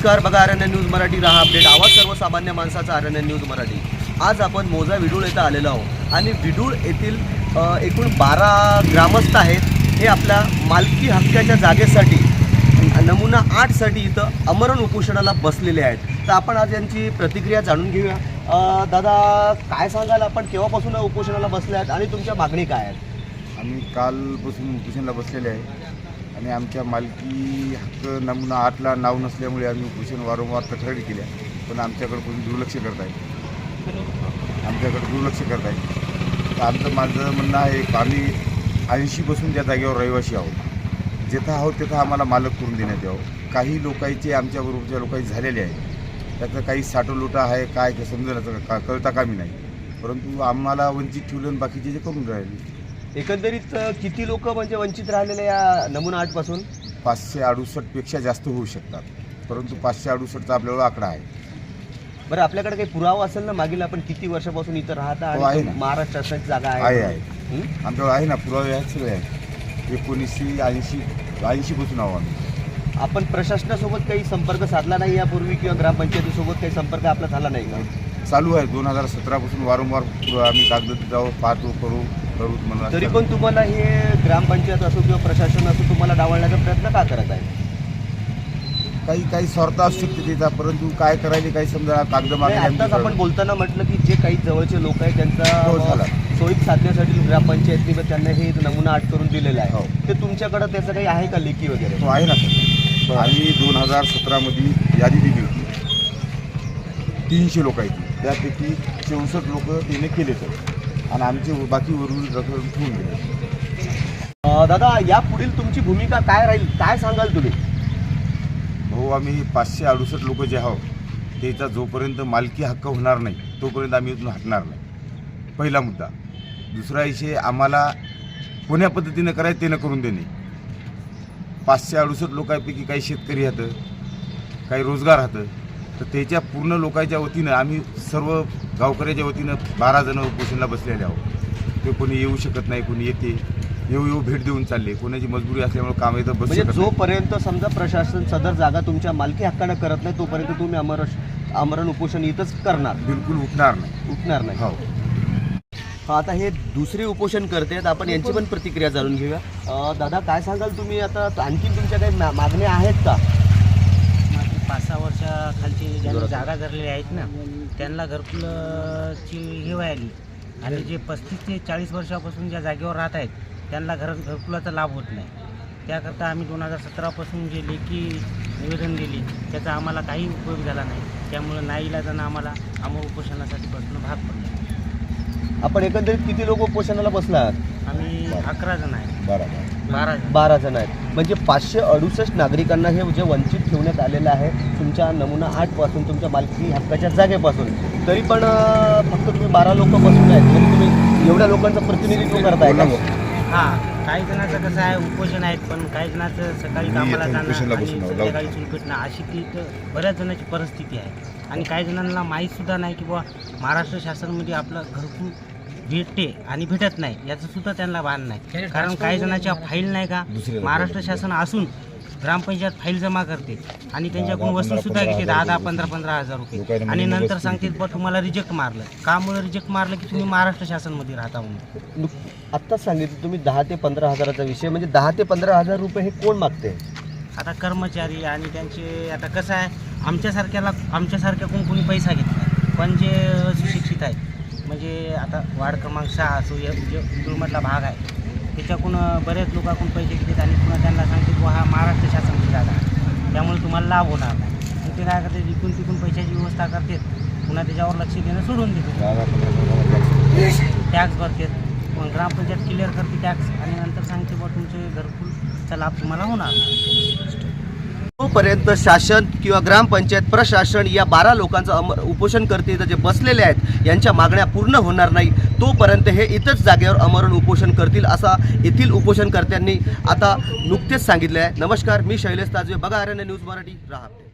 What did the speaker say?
नमस्कार बघा R N N news Marathi. राहा अपडेट. आवाज सर्वसामान्य माणसाचा R N N news Marathi. आज आपण मोजा विडूळ येथे आलेलो आहोत. आणि विडूळ येथील एकूण बारा ग्रामस्थ आहेत. हे आपल्या मालकी हक्काच्या जागेसाठी नमुना आठसाठी इथं अमरण उपोषणाला बसलेले आहेत. तर आपण आज यांची प्रतिक्रिया जाणून घेऊया. दादा काय सांगाल आपण? केव्हापासून उपोषणाला बसले आहेत आणि तुमच्या मागणी काय आहेत? आम्ही कालपासून उपोषणाला बसलेले आहे. आणि आमच्या मालकी हक्क नमुना आठला नाव नसल्यामुळे आम्ही उपोषण वारंवार तक्रारी केल्या. पण आमच्याकडे कोणी दुर्लक्ष करत आहे. आमच्याकडे दुर्लक्ष करत आहे. तर आमचं माझं म्हणणं आहे की आम्ही ऐंशीपासून ज्या जागेवर रहिवासी आहोत. जिथं आहोत तिथं आम्हाला मालक करून देण्यात यावं. काही लोकांचे आमच्याबरोबरच्या लोकांचे झालेले आहे त्याचं काही साठोलोटा आहे काय ते का कळता कामी नाही. परंतु आम्हाला वंचित ठेवलं बाकीचे जे करून राहिले. एकंदरीत किती लोक म्हणजे वंचित राहिलेले या नमुना आठपासून? पाचशे अडुसष्टपेक्षा जास्त होऊ शकतात. परंतु पाचशे अडुसष्टचा आपल्याला आकडा आहे. बरं आपल्याकडे काही पुरावा असेल ना मागील आपण किती वर्षापासून इथं राहता हो, आहे आणि ना. महाराष्ट्र शासनाची जागा आहे? आहे आहे. हं? आमच्याकडे आहे ना पुरावे आहेत सगळे. आहेत एकोणीसशे ऐंशी ऐंशीपासून आहो आम्ही. आपण प्रशासनासोबत काही संपर्क साधला नाही यापूर्वी किंवा ग्रामपंचायतीसोबत काही संपर्क आपला झाला नाही का? चालू आहे. दोन हजार सतरापासून वारंवार आम्ही कागद जाऊ पाहतो करू. म्हणून तरी पण तुम्हाला हे ग्रामपंचायत असो किंवा प्रशासन असो तुम्हाला डावलण्याचा प्रयत्न का करत आहे काही काही स्वार्थ असू शकते त्याचा परंतु काय करायला काही समजा कागद नाही, आत्ताच आपण बोलताना म्हटलं की जे काही जवळचे लोक आहेत हो, त्यांचा झाला. सोयीत साधण्यासाठी ग्रामपंचायतीने त्यांना हे नमुना आठ करून दिलेला हो. आहे ते तुमच्याकडे त्याचं काही आहे का लेखी वगैरे? तो आहे ना. सर आम्ही दोन हजार सतरामध्ये यादी दिली होती. तीनशे लोकांची त्यापैकी चौसष्ट लोक त्याने केले तर. आणि आमचे बाकी उर्वरित रक्कम ठेवून दिली दादा या पुढील तुमची भूमिका काय राहील? काय सांगाल तुम्ही? भाऊ आम्ही पाचशे अडुसष्ट लोक जे आहोत त्याचा जोपर्यंत मालकी हक्क होणार नाही तोपर्यंत आम्ही इथून हटणार नाही. पहिला मुद्दा. दुसरा विषय आम्हाला कोण्या पद्धतीनं करायचं ते न करून देणे. पाचशे अडुसष्ट लोकांपैकी काही शेतकरी आहेत काही रोजगार राहतं तर त्याच्या पूर्ण लोकांच्या वतीनं आम्ही सर्व गावकऱ्याच्या वतीनं बारा जणं उपोषणला बसलेले आहोत. ते कोणी येऊ शकत नाही कोणी येते. येऊ येऊ भेट देऊन चालले. कोणाची मजबुरी असल्यामुळे काम इथं बसू म्हणजे. जोपर्यंत समजा प्रशासन सदर जागा तुमच्या मालकी हक्कानं करत नाही तोपर्यंत तुम्ही अमर अमरण उपोषण इथंच करणार. बिलकुल उठणार नाही. उठणार नाही. हो. आता हे दुसरे उपोषण करतायत आपण यांची पण प्रतिक्रिया जाणून घेऊया. दादा काय सांगाल तुम्ही? आता आणखी तुमच्या काही मागण्या आहेत का? पाच सहा वर्षाखालची ज्यांना जागा धरलेल्या आहेत ना त्यांना घरकुलची हे व्हायली. आणि जे पस्तीस ते चाळीस वर्षापासून ज्या जागेवर राहत आहेत त्यांना घर घरकुलाचा लाभ होत नाही. त्याकरता आम्ही दोन हजार सतरापासून जे लेखी निवेदन दिली त्याचा आम्हाला काही उपयोग झाला नाही. त्यामुळं नाईलाजानं आम्हाला अमर उपोषणासाठी बसणं भाग पडलं. आपण एकंदरीत किती लोक उपोषणाला बसला आहात आम्ही अकरा जण आहे. बरोबर बारा जण. बारा जण आहेत. म्हणजे पाचशे अडुसष्ट नागरिकांना हे जे वंचित ठेवण्यात आलेलं आहे तुमच्या नमुना आठपासून तुमच्या मालकी हक्काच्या जागेपासून. तरी पण फक्त तुम्ही बारा लोक बसून आहेत. म्हणजे तुम्ही एवढ्या लोकांचं प्रतिनिधित्व करताय का हां काही जणांचं कसं आहे उपोषण आहेत पण काही जणांचं सकाळी कामाला जाणं आणि संध्याकाळी चुलपेटणं अशी ती बऱ्याच जणांची परिस्थिती आहे. आणि काही जणांना माहीत सुद्धा नाही की बुवा महाराष्ट्र शासनमध्ये आपलं घरकुल भेटते आणि भेटत नाही याचं सुद्धा त्यांना भान नाही. कारण काही जणांच्या फाईल नाही का? महाराष्ट्र शासन असून ग्रामपंचायत फाईल जमा करते आणि त्यांच्याकडून वस्तू सुद्धा घेते दहा दहा पंधरा पंधरा हजार रुपये. आणि म्हणून नंतर सांगते बुवा तुम्हाला रिजेक्ट मारलं. कामुळे रिजेक्ट मारलं की तुम्ही महाराष्ट्र शासनमध्ये राहता म्हणून? आत्ताच सांगितलं तुम्ही दहा ते पंधरा हजाराचा विषय म्हणजे दहा ते पंधरा हजार रुपये हे कोण मागते आता कर्मचारी आणि त्यांचे आता कसं आहे आमच्यासारख्याला आमच्यासारख्या कोण कोणी पैसा घेत नाही. पण जे सुशिक्षित आहेत म्हणजे आता वार्ड क्रमांक सहा असो या जो दुर्मधला भाग आहे त्याच्याकडून बरेच लोकांकडून पैसे घेतात आणि पुन्हा त्यांना सांगते की हा महाराष्ट्र शासनाची जागा आहे. त्यामुळे तुम्हाला लाभ होणार नाही. मग ते काय करते विकून तिकून पैशाची व्यवस्था करतात. पुन्हा त्याच्यावर लक्ष देणं सोडून देते टॅक्स भरतात. मग ग्रामपंचायत क्लिअर करते टॅक्स आणि नंतर सांगते बा तुमचे घरकुलचा लाभ तुम्हाला होणार नाही. तोपर्यंत शासन किंवा ग्रामपंचायत प्रशासन या बारा लोकांचं अम उपोषण करते. जे बसलेले आहेत यांच्या मागण्या पूर्ण होणार नाही. तोपर्यंत हे इथंच जागेवर अमरण उपोषण करतील असा येथील उपोषणकर्त्यांनी आता नुकतेच सांगितले आहे नमस्कार मी शैलेश ताजवे बघा आर न्यूज मराठी राहा